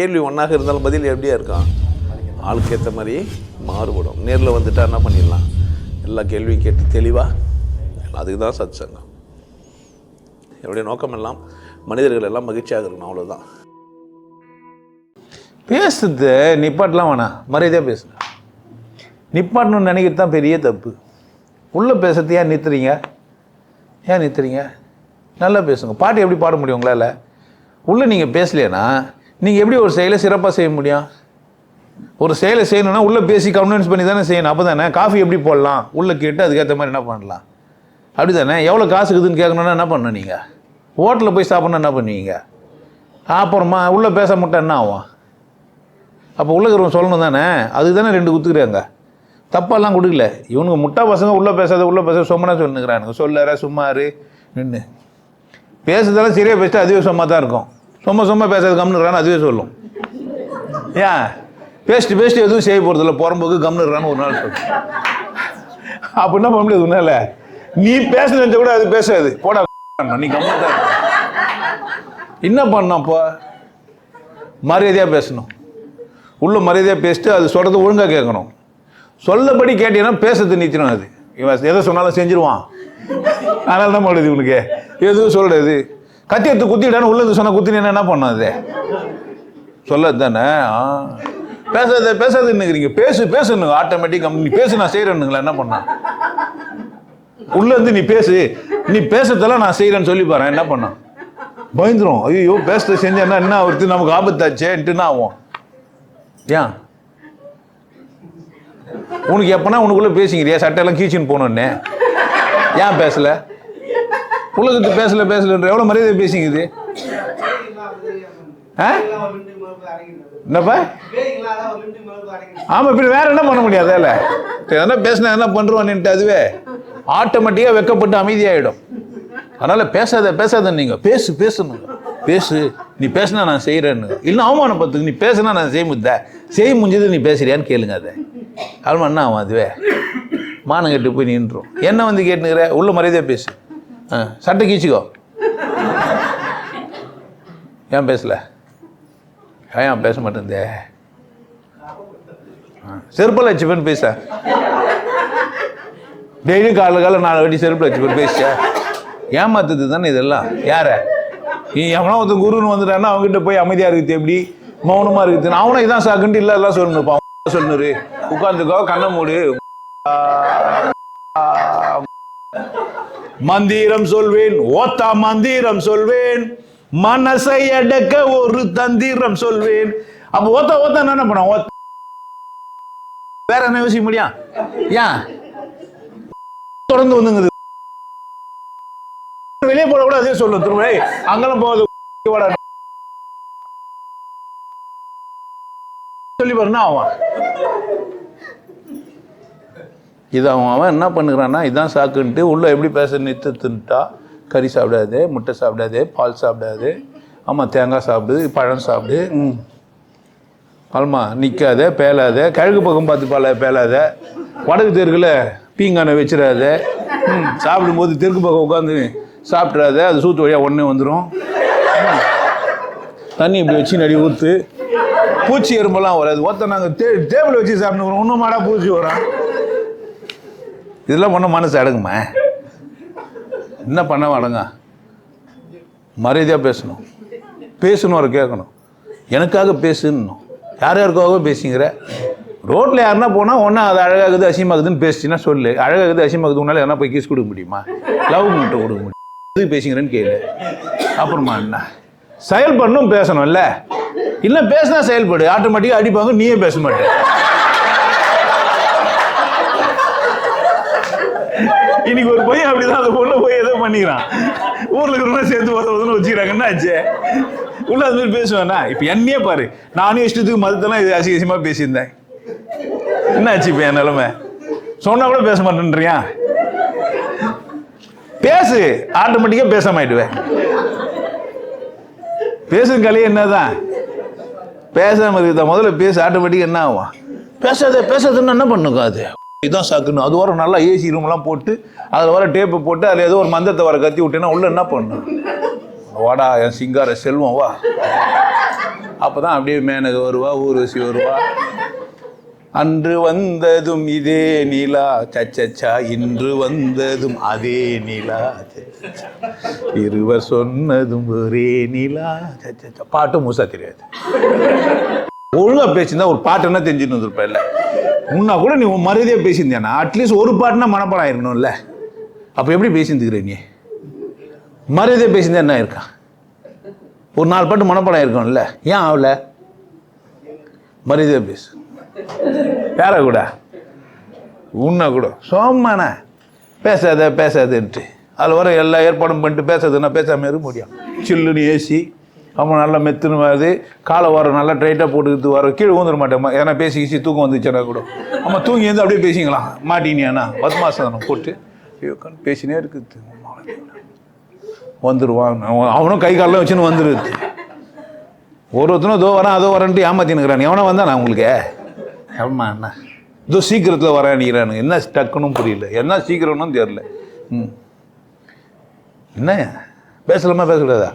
கேள்வி ஒன்றாக இருந்தாலும் பதில் எப்படியா இருக்கான் ஆளுக்கு ஏற்ற மாதிரி மாறுபடும். நேரில் வந்துட்டா என்ன பண்ணிடலாம்? எல்லா கேள்வியும் கேட்டு தெளிவாக அதுக்கு தான் சத் சங்கம் என்னுடைய நோக்கம் எல்லாம் மனிதர்கள் எல்லாம் மகிழ்ச்சியாக இருக்கணும் அவ்வளோதான் பேசுறது நிப்பாட்டெலாம் வேணாம் மரியாதையாக பேசுங்க. நிப்பாட்டணும்னு நினைக்கிறது தான் பெரிய தப்பு. உள்ளே பேசுறது ஏன் நிறுத்துறீங்க? ஏன் நிறுத்துறீங்க? நல்லா பேசுங்க. பாட்டு எப்படி பாட முடியும் உங்களால்? உள்ளே நீங்கள் பேசலைன்னா நீங்கள் எப்படி ஒரு செயலை சிறப்பாக செய்ய முடியும்? ஒரு செயலை செய்யணும்னா உள்ளே பேசி கன்வின்ஸ் பண்ணி தானே செய்யணும். அப்போ தானே காஃபி எப்படி போடலாம்? உள்ளே கேட்டு அதுக்கேற்ற மாதிரி என்ன பண்ணலாம்? அப்படி தானே? எவ்வளோ காசு இருக்குதுன்னு கேட்கணுன்னா என்ன பண்ணணும் நீங்கள் ஹோட்டலில் போய் சாப்பிட்ணும் என்ன பண்ணுவீங்க? அப்புறமா உள்ளே பேச மட்டும் என்ன ஆகும்? அப்போ உள்ளே இருக்கிறவங்க சொல்லணும் தானே? அதுக்கு தானே ரெண்டு குத்துக்கிறாங்க. தப்பாலாம் கொடுக்கல. இவனுங்க முட்டா பசங்க உள்ளே பேசாத உள்ளே பேச சும்மனா சொல்லுங்கிறானுங்க சொல்லற சும்மாரு நின்று பேசுறதெல்லாம் சரியாக பேசிட்டு அதுவே சும்மா தான் இருக்கும். சும்மா சும்மா பேசாத கம்னுறான்னு அதுவே சொல்லும். ஏன்? பேஸ்ட்டு பேஸ்ட்டு எதுவும் செய்ய போகிறதில்ல புறம்போக்கு கம்னுறான்னு ஒரு நாள் சொல்லும். அப்போ என்ன பண்ண முடியாது உன்னால? நீ பேசுனத கூட அது பேசாது. போடா நீ கம்முன்னு தான் என்ன பண்ணோம் அப்போ? மரியாதையாக பேசணும். உள்ள மரியாதையாக பேசிட்டு அது சொல்கிறது ஒழுங்காக கேட்கணும். சொல்லபடி கேட்டீங்கன்னா பேசுறது நிச்சயம் அது. இவன் எதை சொன்னாலும் செஞ்சிருவான். அதனால தான் பண்ணுது இவனுக்கு. எதுவும் சொல்கிறது கத்தி எடுத்து குத்திட்டான்னு உள்ளது சொன்ன குத்தினீங்கன்னா என்ன பண்ணாது? அது சொல்லது தானே ஆ. பேசாத பேசாதுன்னுங்கிறீங்க. பேசு பேசுனுங்க ஆட்டோமேட்டிக்காக நீ பேசு நான் செய்கிறேன்னுங்களா என்ன பண்ணா? உள்ள இருந்து நீ பேசு. நீ பேசுறதெல்லாம் நான் செய்கிறேன்னு சொல்லி பாரு என்ன பண்ணான் பயந்துரும். ஐயோ பேசுறது செஞ்சேன்னா என்ன ஒருத்தர் நமக்கு ஆபத்தாச்சேன்ட்டு என்ன ஆகும்? ஏன்? உனக்கு எப்பனா உனக்குள்ள பேசிக்கிறியா? சட்டையெல்லாம் கீச்சின்னு போனோன்னே ஏன் பேசல? உலகத்து பேசல பேசலன்ற எவ்வளோ மரியாதை பேசிக்குது? ஆ? என்னப்பா? ஆமாம் இப்படி வேற என்ன பண்ண முடியாது அதில் எதனா பேசினா என்ன பண்ணுறோன்னுட்டு அதுவே ஆட்டோமேட்டிக்காக வெக்கப்பட்டு அமைதியாயிடும். அதனால பேசாத பேசாத நீங்க. பேசு பேசணும் பேசு. நீ பேசினா நான் செய்கிறேன்னு இல்லை அவமானப்பத்துக்கு நீ பேசினா நான் செய்ய முடியல செய்ய முடிஞ்சது நீ பேசுறியான்னு கேளுங்க அதை. அல்மா என்ன ஆகும் அதுவே. மானம் கட்டு போய் நின்றுரும். என்ன வந்து கேட்டுக்கிற உள்ள மரியாதையாக பேசு. சட்டை கீச்சிக்கோ. ஏன் பேசல? ஏன் பேச மாட்டேந்தே செருப்பில் வச்சுப்பேன்னு பேச. டெய்லியும் காலைல காலைல நாலு வாட்டி செருப்பில் வச்சுப்பேன் பேச ஏமாத்துது தானே இதெல்லாம்? யார? நீ எவனா ஒருத்தன் குருன்னு வந்துட்டான்னா அவங்ககிட்ட போய் அமைதியாக இருக்குது எப்படி? மௌனமாக இருக்குது அவனை இதான் சாக்குன்ட்டு இல்லை எல்லாம் சொல்லணும். சொல்லணுரு உட்காந்துக்கோ கண்ணை மூடு. மந்திரம் சொல்வேன் ஓத்தா மந்திரம் சொல்வேன் மனசை அடக்க ஒரு தந்திரம் சொல்வேன். அப்ப ஓத்த ஓத்த என்ன பண்ண ஓத்த வேற என்ன யோசிக்க முடியும்? ஏன்? தொடர்ந்து வந்துங்குது. வெளியே போட கூட அதே சொல்லும். திரும்ப அங்கெல்லாம் போகுது. சொல்லி பாருன்னா அவன் இது அவன் அவன் என்ன பண்ணுறான்னா இதான் சாக்குன்ட்டு உள்ளே எப்படி பேச நிறுத்துட்டா கறி சாப்பிடாது முட்டை சாப்பிடாது பால் சாப்பிடாது ஆமாம் தேங்காய் சாப்பிடுது பழம் சாப்பிடு ம். ஆல்மா நிற்காத பேலாத கிழக்கு பக்கம் பார்த்து பால பேலாத வடக்கு தெருக்கில் பீங்கானை வச்சிடாத ம். சாப்பிடும்போது தெற்கு பக்கம் உட்காந்து சாப்பிட்றாத அது சூத்து வழியாக ஒன்றே வந்துடும் தண்ணி இப்படி வச்சு நடி ஊற்று பூச்சி எறும்பெல்லாம் வராது. ஒருத்தன் நாங்கள் டே டேபிள் வச்சு சாப்பிடுவோம் இன்னும் மாடா பூச்சி வரும் இதெல்லாம் பண்ண மனசு அடங்குமா? என்ன பண்ண அடங்க? மரியாதையாக பேசணும். பேசணும் அவரை கேட்கணும். எனக்காக பேசுன்னு. யார் யாருக்காக பேசிங்கிற. ரோட்டில் யாருன்னா போனால் ஒன்றா அது அழகாகுது அசிமாகுதுன்னு பேசிச்சுன்னா சொல்லு. அழகாகுது அசியமாகுது உன்னால யாரா போய் கிஸ் கொடுக்க முடியுமா? லவ் மட்டும் கொடுக்க முடியும்? எதுக்கு பேசுங்கிறேன்னு கேளு. அப்புறமா என்ன? செயல்படணும் பேசணும்ல. இல்லை பேசினா செயல்படு. ஆட்டோமேட்டிக்காக அடிப்பாங்க நீயே பேச மாட்டேன் இன்னைக்கு ஒரு பையன் அப்படிதான் அந்த பொண்ணு போய் ஏதோ பண்ணிக்கிறான். ஊர்ல இருக்கிறவங்க சேர்த்து உத வச்சுக்கிறாங்கன்னா வச்சுக்கிறாங்க. என்ன ஆச்சு? உள்ள அது மாதிரி பேசுவேன்னா இப்ப என்னையே பாரு. நானும் இஷ்டத்துக்கு மதத்தெல்லாம் இது அசிகசியமா பேசியிருந்தேன். என்னாச்சு இப்ப என் நிலைமை? சொன்னா கூட பேச மாட்டேன்றியா? பேசு. ஆட்டோமேட்டிக்கா பேசாம ஆயிடுவேன் பேசும் கலையே என்னதான்? பேசாம இருக்குதா? முதல்ல பேச. ஆட்டோமேட்டிக்கா என்ன ஆகும்? பேசாத பேசாதுன்னு என்ன பண்ணுங்க அது இதான் சாக்குன்னு. அது வர நல்லா ஏசி ரூம்லாம் போட்டு அதில் வர டேப்பை போட்டு அதில் ஏதோ ஒரு மந்திரத்தை வர கத்தி விட்டேன்னா உள்ள என்ன பண்ணும்? வாடா என் சிங்கார செல்வம் வா. அப்போ தான் அப்படியே மேனக வருவா ஊர்வசி வருவா. அன்று வந்ததும் இதே நிலா சச்சச்சா இன்று வந்ததும் அதே நிலா இருவர் சொன்னதும் ஒரே நிலா சச்சச்சா பாட்டு மூசா தெரியாது. ஒழுங்காக பேசியிருந்தா ஒரு பாட்டுன்னா தெரிஞ்சுன்னு வந்திருப்ப இல்லை முன்னா கூட நீ உன் மரியாதையாக பேசியிருந்தியானா அட்லீஸ்ட் ஒரு பாட்டுனா மனப்பாடம் ஆயிருக்கணும்ல. அப்போ எப்படி பேசியிருந்துக்கிற நீ? மரியாதையாக பேசியிருந்தா என்ன இருக்கா ஒரு நாலு பாட்டு மனப்பாடம் இருக்கும்ல ஏன் ஆகல மரியாதையாக பேசு. யார கூட? உன்னை கூட. சோம்மாண்ணா. பேசாத பேசாதுன்ட்டு. அதில் வர எல்லா ஏற்பாடும் பண்ணிட்டு பேசாதுன்னா பேசாமல் இருக்க முடியும். சில்லுன்னு ஏசி. அவன் நல்லா மெத்துன்னு வருது காலை வர நல்லா ட்ரைட்டாக போட்டுக்கிட்டு வர கீழே ஊந்துட மாட்டேன். ஏன்னா பேசி கீசி தூக்கம் வந்துச்சுன்னா கூட. ஆமாம் தூங்கி இருந்து அப்படியே பேசிக்கலாம் மாட்டினியாண்ணா பத்மாசனம் போட்டு. ஐயோ, பேசினே இருக்குது. வந்துடுவான் அவன் அவனும் கை காலெல்லாம் வச்சுன்னு வந்துடுது ஒரு ஒருத்தனும் இதோ வரேன் அதோ வரேன்ட்டு ஏமாத்தினுக்கிறான். எவனா வந்தானா உங்களுக்கு? ஆமா அண்ணா. இதோ சீக்கிரத்தில் வரேன்னுக்கிறானுங்க. என்ன டக்குன்னு புரியல. என்ன சீக்கிரம்னு தெரில ம். என்ன? பேசலாமா பேசக்கூடாதா?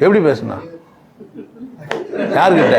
எப்படி பேசணும் யாருக்கிட்ட